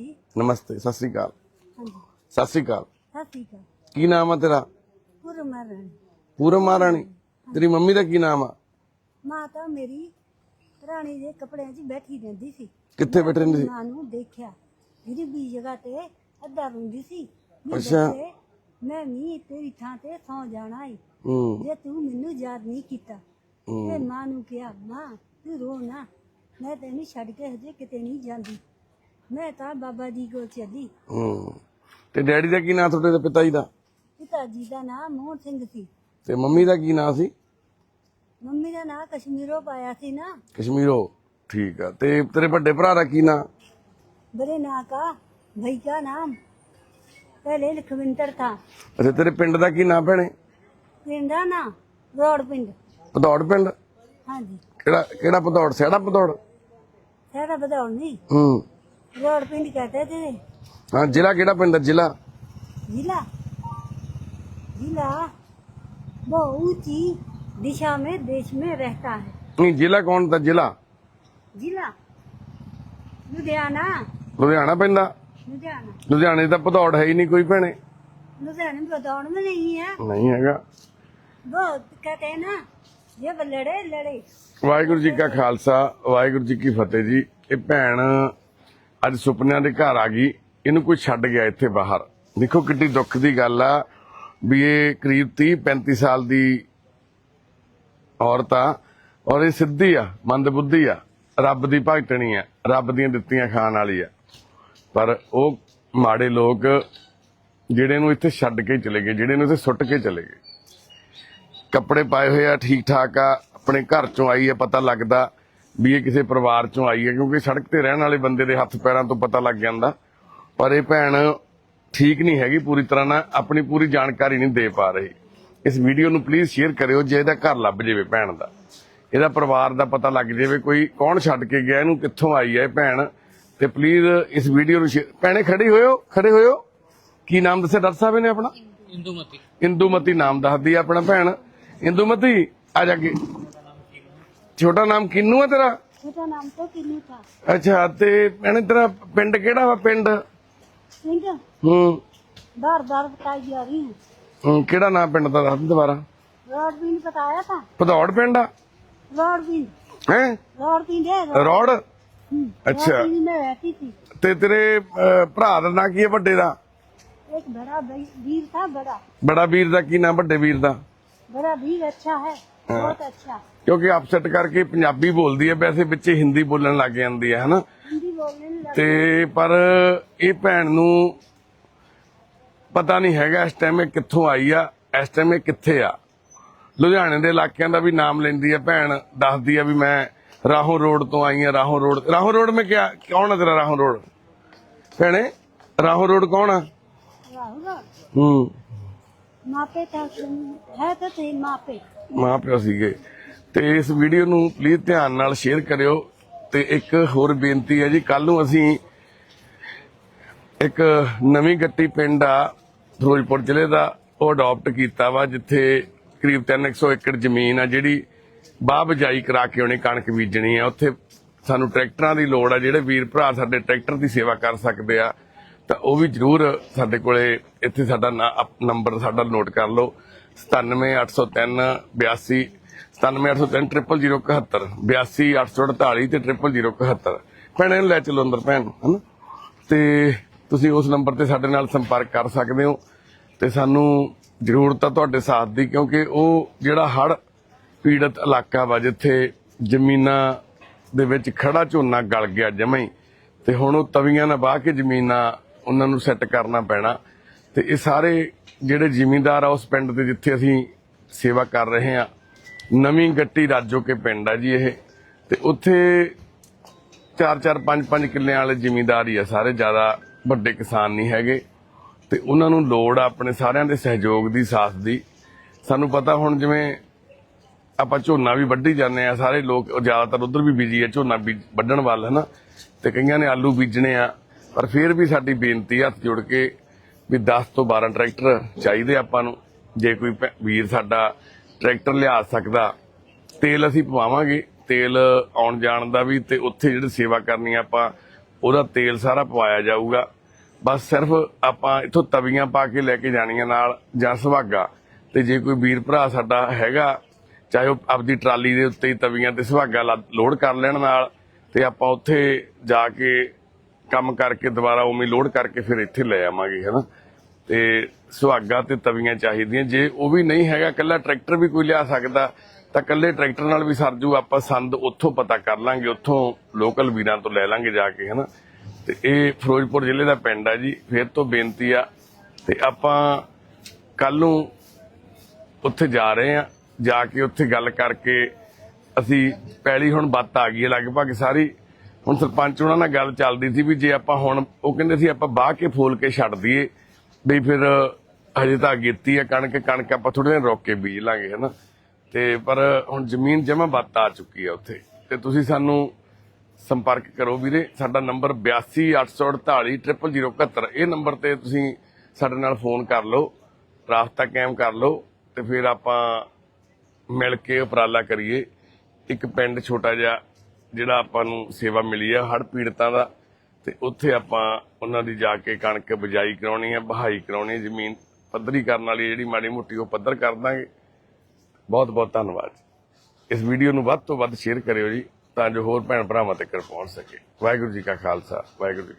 ਹਾਂਜੀ ਨਮਸਤੇ ਸਤਿ ਸ੍ਰੀ ਅਕਾਲ। ਹਾਂਜੀ। ਸਤਿ ਸ੍ਰੀ ਅਕਾਲ। ਸਤਿ ਸ਼੍ਰੀ ਅਕਾਲ। ਕੀ ਨਾਮ ਆ ਤੇਰਾ? ਪੁਰ ਮਰਨ ਪੂਰਮ ਮਹਾਰਾਣੀ ਤੇਰੀ ਮੰਮੀ ਦਾ ਕੀ ਨਾਮ ਆ? ਮਾਤਾ ਮੇਰੀ ਰਾਣੀ ਦੇ ਕੱਪੜਿਆਂ 'ਚ ਬੈਠੀ ਰਹਿੰਦੀ ਸੀ। ਕਿੱਥੇ ਬੈਠੇ ਰਹਿੰਦੇ ਸੀ? ਮਾਂ ਨੂੰ ਦੇਖਿਆ। ਜਿਹੜੀ ਵੀ ਜਗ੍ਹਾ ਤੇ ਅੱਧਾ ਰੋਂਦੀ ਸੀ। ਵੀ ਅੱਛਾ। ਬੱਚੇ, ਮੈਂ ਨਹੀਂ ਤੇਰੀ ਥਾਂ ਤੇ ਸੌ ਜਾਣਾ ਹੂੰ। ਜੇ ਤੂੰ ਮੈਨੂੰ ਯਾਦ ਨਹੀਂ ਕੀਤਾ ਤੇ ਮਾਂ ਨੂੰ ਕਿਹਾ ਮਾਂ ਤੂੰ ਰੋ ਨਾ। ਮੈਂ ਤੈਨੂੰ ਛੱਡ ਕੇ ਹਜੇ ਕਿਤੇ ਨਹੀਂ ਜਾਂਦੀ। ਮੈਂ ਤਾਂ ਬਾਬਾ ਜੀ ਕੋਲ ਚਲੀ। ਹੂੰ। ਤੇ ਡੈਡੀ ਦਾ ਕੀ ਨਾਂ ਤੁਹਾਡੇ ਦੇ ਪਿਤਾ ਜੀ ਦਾ? ਪਿਤਾ ਜੀ ਦਾ ਨਾਮ ਮੋਹਨ ਸਿੰਘ ਸੀ। ਤੇ ਮੰਮੀ ਦਾ ਕੀ ਨਾਂ ਸੀ? ਮੰਮੀ ਦਾ ਨਾਂ ਕਸ਼ਮੀਰੋਂ ਪਾਇਆ ਸੀ ਨਾ। ਕਸ਼ਮੀਰੋ ਠੀਕ ਆ। ਤੇ ਤੇਰੇ ਵੱਡੇ ਭਰਾ ਦਾ ਕੀ ਨਾਂ? ਬੜੇ ਨਾਂ ਕਾ ਭਈ ਕਾ ਨਾਮ। ਪਹਿਲੇ ਲਖਵਿੰਦਰ ਥਾ। ਅੱਛਾ ਤੇਰੇ ਪਿੰਡ ਦਾ ਕੀ ਨਾਂ ਭੈਣੇ? ਪਿੰਡ ਦਾ ਨਾਂ ਰੋੜ ਪਿੰਡ। ਪਧੌੜ ਪਿੰਡ? ਹਾਂਜੀ। ਕਿਹੜਾ ਕਿਹੜਾ ਪਧੌੜ ਸਿਹੜਾ ਪਧੌੜ ਸਾਡਾ ਬਦੌਲ ਨਹੀਂ। ਹੂੰ। रोड पिंड कहते थे ਹਾਂ ਜ਼ਿਲ੍ਹਾ ਕਿਹੜਾ ਪਿੰਡ ਆ ਜ਼ਿਲ੍ਹਾ जिला जिला वो ऊंची दिशा में देश में रहता है ਨਹੀਂ ਜ਼ਿਲ੍ਹਾ ਕੌਣ ਦਾ ਜ਼ਿਲ੍ਹਾ जिला लुधियाना ਲੁਧਿਆਣਾ ਪੈਂਦਾ लुधियाना ਲੁਧਿਆਣੇ ਦਾ ਪਧੌੜ ਹੈ ਹੀ ਨਹੀਂ ਕੋਈ ਭੈਣੇ लुधियाना में बदौड़ में नहीं है ਨਹੀਂ ਹੈਗਾ वो कहते हैं ना ये लड़े लड़े ਵਾਹਿਗੁਰੂ ਜੀ ਕਾ ਖਾਲਸਾ ਵਾਹਿਗੁਰੂ ਜੀ ਕੀ ਫਤਿਹ ਜੀ ਇਹ ਭੈਣ ਅੱਜ ਸੁਪਨਿਆਂ ਦੇ ਘਰ ਆ ਗਈ। ਇਹਨੂੰ ਕੋਈ ਛੱਡ ਗਿਆ ਇੱਥੇ ਬਾਹਰ। ਦੇਖੋ ਕਿੰਨੀ ਦੁੱਖ ਦੀ ਗੱਲ ਆ ਵੀ ਇਹ ਕਰੀਬ 30 35 ਸਾਲ ਦੀ ਔਰਤ ਆ ਔਰ ਇਹ ਸਿੱਧੀ ਆ ਮੰਦਬੁੱਧੀ ਆ। ਰੱਬ ਦੀ ਭਗਤਣੀ ਆ, ਰੱਬ ਦੀਆਂ ਦਿੱਤੀਆਂ ਖਾਣ ਵਾਲੀ ਆ। ਪਰ ਉਹ ਮਾੜੇ ਲੋਕ ਜਿਹੜੇ ਨੂੰ ਇੱਥੇ ਛੱਡ ਕੇ ਚਲੇ ਗਏ, ਜਿਹੜੇ ਨੂੰ ਇੱਥੇ ਸੁੱਟ ਕੇ ਚਲੇ ਗਏ। ਕੱਪੜੇ ਪਾਏ ਹੋਏ ਆ ਠੀਕ ਠਾਕ ਆ, ਆਪਣੇ ਘਰ ਚੋਂ ਆਈ ਆ, ਪਤਾ ਲੱਗਦਾ ਵੀ ਇਹ ਕਿਸੇ ਪਰਿਵਾਰ ਚੋਂ ਆਈ ਹੈ ਕਿਉਂਕਿ ਸੜਕ ਤੇ ਰਹਿਣ ਵਾਲੇ ਬੰਦੇ ਦੇ ਹੱਥ ਪੈਰਾਂ ਤੋਂ ਪਤਾ ਲੱਗ ਜਾਂਦਾ। ਪਰ ਇਹ ਭੈਣ ਠੀਕ ਨਹੀਂ ਹੈਗੀ ਪੂਰੀ ਤਰ੍ਹਾਂ ਨਾਲ ਆਪਣੀ ਪੂਰੀ ਜਾਣਕਾਰੀ ਨਹੀਂ ਦੇ ਪਾ ਰਹੀ। ਇਸ ਵੀਡੀਓ ਨੂੰ ਪਲੀਜ਼ ਸ਼ੇਅਰ ਕਰਿਓ ਜੇ ਇਹਦਾ ਘਰ ਲੱਭ ਜਾਵੇ ਭੈਣ ਦਾ। ਇਹਦਾ ਪਰਿਵਾਰ ਦਾ ਪਤਾ ਲੱਗ ਜਾਵੇ ਕੋਈ ਕੌਣ ਛੱਡ ਕੇ ਗਿਆ ਇਹਨੂੰ ਕਿੱਥੋਂ ਆਈ ਹੈ ਇਹ ਭੈਣ। ਤੇ ਪਲੀਜ਼ ਇਸ ਵੀਡੀਓ ਨੂੰ ਭੈਣੇ ਖੜੇ ਹੋਇਓ ਖੜੇ ਹੋਇਓ। ਕੀ ਨਾਮ ਦੱਸਿਆ? ਡਾਕਟਰ ਸਾਹਿਬ ਨੇ ਆਪਣਾ? ਇੰਦੂਮਤੀ। ਇੰਦੂਮਤੀ ਨਾਮ ਦੱਸਦੀ ਆ ਆਪਣਾ ਭੈਣ। ਇੰਦੂਮਤੀ ਆ ਜਾ ਕੇ ਛੋਟਾ ਨਾਮ ਕਿੰਨੂ ਆ ਤੇਰਾ छोटा नाम तो किन्नू था ਅੱਛਾ ਤੇ ਭੈਣੇ ਤੇਰਾ ਪਿੰਡ ਕਿਹੜਾ ਵਾ ਪਿੰਡ सिंह ਹੂੰ बार बार बताई जा रही हूँ ਹੂੰ, ਕਿਹੜਾ ਨਾਮ ਪਿੰਡ ਦਾ ਦੱਸ ਦੇ ਦੁਬਾਰਾ रोड पिंड बताया था ਭਦੌੜ ਪਿੰਡ ਆ रोड पिंड ਹੈ रोड पिंड है रोड ਰੋਡ हम्म, अच्छा। रोड पिंड में रहती थी ਤੇ ਤੇਰੇ ਅਹ, ਭਰਾ ਦਾ ਨਾਂ ਕੀ ਹੈ ਵੱਡੇ ਦਾ एक बड़ा भाई- वीर था बड़ा ਬੜਾ ਵੀਰ ਦਾ ਕੀ ਨਾਮ ਵੱਡੇ ਵੀਰ ਦਾ बड़ा वीर अच्छा है ਕਿਉਂਕਿ ਅਪਸੈਟ ਕਰਕੇ ਪੰਜਾਬੀ ਬੋਲਦੀ ਹੈ ਵੈਸੇ ਵਿੱਚ ਹਿੰਦੀ ਬੋਲਣ ਲੱਗ ਜਾਂਦੀ ਹੈ ਹਨਾ? ਤੇ ਪਰ ਇਹ ਭੈਣ ਨੂੰ ਪਤਾ ਨਹੀਂ ਹੈਗਾ ਇਸ ਟਾਈਮ ਇਹ ਕਿੱਥੋਂ ਆਈ ਆ ਇਸ ਟਾਈਮ ਇਹ ਕਿੱਥੇ ਆ। ਲੁਧਿਆਣੇ ਦੇ ਇਲਾਕਿਆਂ ਦਾ ਵੀ ਨਾਮ ਲੈਂਦੀ ਹੈ ਭੈਣ ਦੱਸਦੀ ਆ ਵੀ ਮੈਂ ਰਾਹੋਂ ਰੋਡ ਤੋਂ ਆਈ ਆ ਰਾਹੋਂ ਰੋਡ। ਰਾਹੋਂ ਰੋਡ ਮੈਂ ਕਿਹਾ ਕੌਣ ਆ ਤੇਰਾ ਰਾਹੋਂ ਰੋਡ? ਭੈਣੇ ਰਾਹੋਂ ਰੋਡ ਕੌਣ ਆ? ਰਾਹੋਂ ਰੋਡ ਹੂੰ। ਮਾਪੇ ਤਾਂ ਹੈ ਤਾਂ ਤੇ ਮਾਪੇ। ਮਾਂ ਪਿਓ ਸੀਗੇ। ਤੇ ਇਸ ਵੀਡੀਓ ਨੂੰ ਪਲੀਜ਼ ਧਿਆਨ ਨਾਲ ਸ਼ੇਅਰ ਕਰਿਓ। ਤੇ ਇੱਕ ਹੋਰ ਬੇਨਤੀ ਹੈ ਜੀ ਕੱਲ ਨੂੰ ਅਸੀਂ ਇੱਕ ਨਵੀਂ ਗੱਟੀ ਪਿੰਡ ਆ, ਫਿਰੋਜ਼ਪੁਰ ਜ਼ਿਲ੍ਹੇ ਦਾ, ਉਹ ਅਡਾਪਟ ਕੀਤਾ ਵਾ, ਜਿੱਥੇ ਕਰੀਬ 300 ਏਕੜ ਜ਼ਮੀਨ ਆ, ਜਿਹੜੀ ਬਾਹ ਬਜਾਈ ਕਰਾ ਕੇ ਉਹਨੇ ਕਣਕ ਬੀਜਣੀ ਆ। ਉੱਥੇ ਸਾਨੂੰ ਟਰੈਕਟਰਾਂ ਦੀ ਲੋੜ ਆ, ਜਿਹੜੇ ਵੀਰ ਭਰਾ ਸਾਡੇ ਟਰੈਕਟਰ ਦੀ ਸੇਵਾ ਕਰ ਸਕਦੇ ਆ। ਤਾਂ ਉਹ ਵੀ ਜਰੂਰ ਸਾਡੇ ਕੋਲੇ, ਇੱਥੇ ਸਾਡਾ ਨੰਬਰ ਸਾਡਾ ਨੋਟ ਕਰ ਲਓ। 97803 82 97803 0071 82 848 ਤੇ 0071 ਭੈਣੇ ਨੂੰ ਲੈ ਚਲੋ ਅੰਦਰ ਭੈਣ ਨੂੰ ਹਨਾ? ਤੇ ਤੁਸੀਂ ਉਸ ਨੰਬਰ ਤੇ ਸਾਡੇ ਨਾਲ ਸੰਪਰਕ ਕਰ ਸਕਦੇ ਹੋ ਤੇ ਸਾਨੂੰ ਜ਼ਰੂਰਤ ਆ ਤੁਹਾਡੇ ਸਾਥ ਦੀ, ਕਿਉਂਕਿ ਉਹ ਜਿਹੜਾ ਹੜ ਪੀੜਤ ਇਲਾਕਾ ਵਾ, ਜਿੱਥੇ ਜ਼ਮੀਨਾਂ ਦੇ ਵਿੱਚ ਖੜਾ ਝੋਨਾ ਗਲ ਗਿਆ ਜਮਾਂ ਹੀ, ਤੇ ਹੁਣ ਉਹ ਤਵੀਆਂ ਨਾਲ ਵਾਹ ਕੇ ਜ਼ਮੀਨਾਂ ਉਹਨਾਂ ਨੂੰ ਸੈੱਟ ਕਰਨਾ ਪੈਣਾ। ਤੇ ਇਹ ਸਾਰੇ ਜਿਹੜੇ ਜ਼ਿਮੀਂਦਾਰ ਆ, ਉਸ ਪਿੰਡ ਦੇ ਜਿੱਥੇ ਅਸੀਂ ਸੇਵਾ ਕਰ ਰਹੇ ਆ ਨਵੀਂ ਗੱਟੀ ਰਾਜੋ ਕੇ ਪਿੰਡ ਆ ਜੀ ਇਹ। ਤੇ ਉੱਥੇ ਚਾਰ ਚਾਰ, ਪੰਜ ਪੰਜ ਕਿੱਲਿਆਂ ਵਾਲੇ ਜ਼ਿਮੀਂਦਾਰ ਹੀ ਆ ਸਾਰੇ, ਜ਼ਿਆਦਾ ਵੱਡੇ ਕਿਸਾਨ ਨਹੀਂ ਹੈਗੇ। ਤੇ ਉਹਨਾਂ ਨੂੰ ਲੋੜ ਆ ਆਪਣੇ ਸਾਰਿਆਂ ਦੇ ਸਹਿਯੋਗ ਦੀ, ਸਾਥ ਦੀ। ਸਾਨੂੰ ਪਤਾ ਹੁਣ ਜਿਵੇਂ ਆਪਾਂ ਝੋਨਾ ਵੀ ਵੱਢੀ ਜਾਂਦੇ ਆ ਸਾਰੇ ਲੋਕ ਜ਼ਿਆਦਾਤਰ ਉਧਰ ਵੀ ਬਿਜ਼ੀ ਆ, ਝੋਨਾ ਬੀਜ ਵੱਢਣ ਵੱਲ, ਹਨਾ। ਤੇ ਕਈਆਂ ਨੇ ਆਲੂ ਬੀਜਣੇ ਆ, ਪਰ ਫਿਰ ਵੀ ਸਾਡੀ ਬੇਨਤੀ ਹੱਥ ਜੋੜ ਕੇ ਵੀ 10 ਤੋਂ 12 ਟਰੈਕਟਰ ਚਾਹੀਦੇ ਆਪਾਂ ਨੂੰ। ਜੇ ਕੋਈ ਵੀਰ ਸਾਡਾ ਟਰੈਕਟਰ ਲਿਆ ਸਕਦਾ, ਤੇਲ ਅਸੀਂ ਪਵਾਵਾਂਗੇ। ਤੇਲ ਆਉਣ ਜਾਣ ਦਾ ਵੀ ਤੇ ਉੱਥੇ ਜਿਹੜੀ ਸੇਵਾ ਕਰਨੀ ਆਪਾਂ, ਉਹਦਾ ਤੇਲ ਸਾਰਾ ਪਵਾਇਆ ਜਾਊਗਾ। ਬਸ ਸਿਰਫ ਆਪਾਂ ਇੱਥੋਂ ਤਵੀਆਂ ਪਾ ਕੇ ਲੈ ਕੇ ਜਾਣੀਆਂ ਨਾਲ ਜਾਂ ਸੁਹਾਗਾ। ਤੇ ਜੇ ਕੋਈ ਵੀਰ ਭਰਾ ਸਾਡਾ ਹੈਗਾ, ਚਾਹੇ ਉਹ ਆਪਦੀ ਟਰਾਲੀ ਦੇ ਉੱਤੇ ਹੀ ਤਵੀਆਂ ਤੇ ਸੁਹਾਗਾ ਲਾ- ਲੋਡ ਕਰ ਲੈਣ ਨਾਲ, ਤੇ ਆਪਾਂ ਉੱਥੇ ਜਾ ਕੇ ਕੰਮ ਕਰਕੇ ਦੁਬਾਰਾ ਉਵੇਂ ਲੋਡ ਕਰਕੇ ਫਿਰ ਇੱਥੇ ਲੈ ਆਵਾਂਗੇ, ਹਨਾ? ਤੇ ਸੁਹਾਗਾ ਤੇ ਤਵੀਆਂ ਚਾਹੀਦੀਆਂ। ਜੇ ਉਹ ਵੀ ਨਹੀਂ ਹੈਗਾ ਕੱਲਾ ਟਰੈਕਟਰ ਵੀ ਕੋਈ ਲਿਆ ਸਕਦਾ, ਤਾਂ ਕੱਲੇ ਟਰੈਕਟਰ ਨਾਲ ਵੀ ਸਰਜੂ ਆਪਾਂ ਸੰਦ ਉੱਥੋਂ ਪਤਾ ਕਰ ਲਾਂਗੇ, ਉੱਥੋਂ ਲੋਕਲ ਵੀਰਾਂ ਤੋਂ ਲੈ ਲਾਂਗੇ ਜਾ ਕੇ, ਹਨਾ। ਤੇ ਇਹ ਫਿਰੋਜ਼ਪੁਰ ਜ਼ਿਲ੍ਹੇ ਦਾ ਪਿੰਡ ਆ ਜੀ, ਫਿਰ ਤੋਂ ਬੇਨਤੀ ਆ, ਤੇ ਆਪਾਂ ਕੱਲ ਨੂੰ ਉੱਥੇ ਜਾ ਰਹੇ ਆ, ਜਾ ਕੇ ਉੱਥੇ ਗੱਲ ਕਰਕੇ ਅਸੀਂ ਪਹਿਲੀ ਹੁਣ ਬੱਤ ਆ ਗਈ ਹੈ ਲਗਭਗ ਸਾਰੀ। ਹੁਣ ਸਰਪੰਚ ਉਹਨਾਂ ਨਾਲ ਗੱਲ ਚੱਲਦੀ ਸੀ ਵੀ ਜੇ ਆਪਾਂ ਹੁਣ, ਉਹ ਕਹਿੰਦੇ ਸੀ ਆਪਾਂ ਬਾਹ ਕੇ ਫੋਲ ਕੇ ਛੱਡ ਦਈਏ। ਵੀ ਫਿਰ ਹਜੇ ਤਾਂ ਅਗੇਤੀ ਆ, ਕਣਕ ਕਣਕ ਆਪਾਂ ਥੋੜੇ ਦਿਨ ਰੋਕ ਕੇ ਬੀਜ ਲਾਂਗੇ, ਹਨਾ? ਤੇ ਪਰ ਹੁਣ ਜ਼ਮੀਨ ਜਮਾ ਬੱਤ ਆ ਚੁੱਕੀ ਆ ਉੱਥੇ। ਤੇ ਤੁਸੀਂ ਸਾਨੂੰ ਸੰਪਰਕ ਕਰੋ ਵੀਰੇ, ਸਾਡਾ ਨੰਬਰ 82848071 ਇਹ ਨੰਬਰ ਤੇ ਤੁਸੀਂ ਸਾਡੇ ਨਾਲ ਫੋਨ ਕਰ ਲਓ, ਰਾਬਤਾ ਕਾਇਮ ਕਰ ਲਓ, ਤੇ ਫਿਰ ਆਪਾਂ ਮਿਲ ਕੇ ਉਪਰਾਲਾ ਕਰੀਏ। ਇੱਕ ਪਿੰਡ ਛੋਟਾ ਜਿਹਾ, ਜਿਹੜਾ ਆਪਾਂ ਨੂੰ ਸੇਵਾ ਮਿਲੀ ਆ ਹੜ ਪੀੜਤਾਂ ਦਾ ਤੇ ਉੱਥੇ ਆਪਾਂ ਉਹਨਾਂ ਦੀ ਜਾ ਕੇ ਕਣਕ ਬਜਾਈ ਕਰਾਉਣੀ ਹੈ, ਬਹਾਈ ਕਰਾਉਣੀ ਆ ਜ਼ਮੀਨ ਪੱਧਰੀ ਕਰਨ ਵਾਲੀ ਜਿਹੜੀ ਮਾੜੀ ਮੋਟੀ ਉਹ ਪੱਧਰ ਕਰ ਦਾਂਗੇ। ਬਹੁਤ ਬਹੁਤ ਧੰਨਵਾਦ ਇਸ ਵੀਡੀਓ ਨੂੰ ਵੱਧ ਤੋਂ ਵੱਧ ਸ਼ੇਅਰ ਕਰਿਓ ਜੀ, ਤਾਂ ਜੋ ਹੋਰ ਭੈਣ ਭਰਾਵਾਂ ਤੱਕ ਪਹੁੰਚ ਸਕੇ। ਵਾਹਿਗੁਰੂ ਜੀ ਕਾ ਖਾਲਸਾ, ਵਾਹਿਗੁਰੂ ਜੀ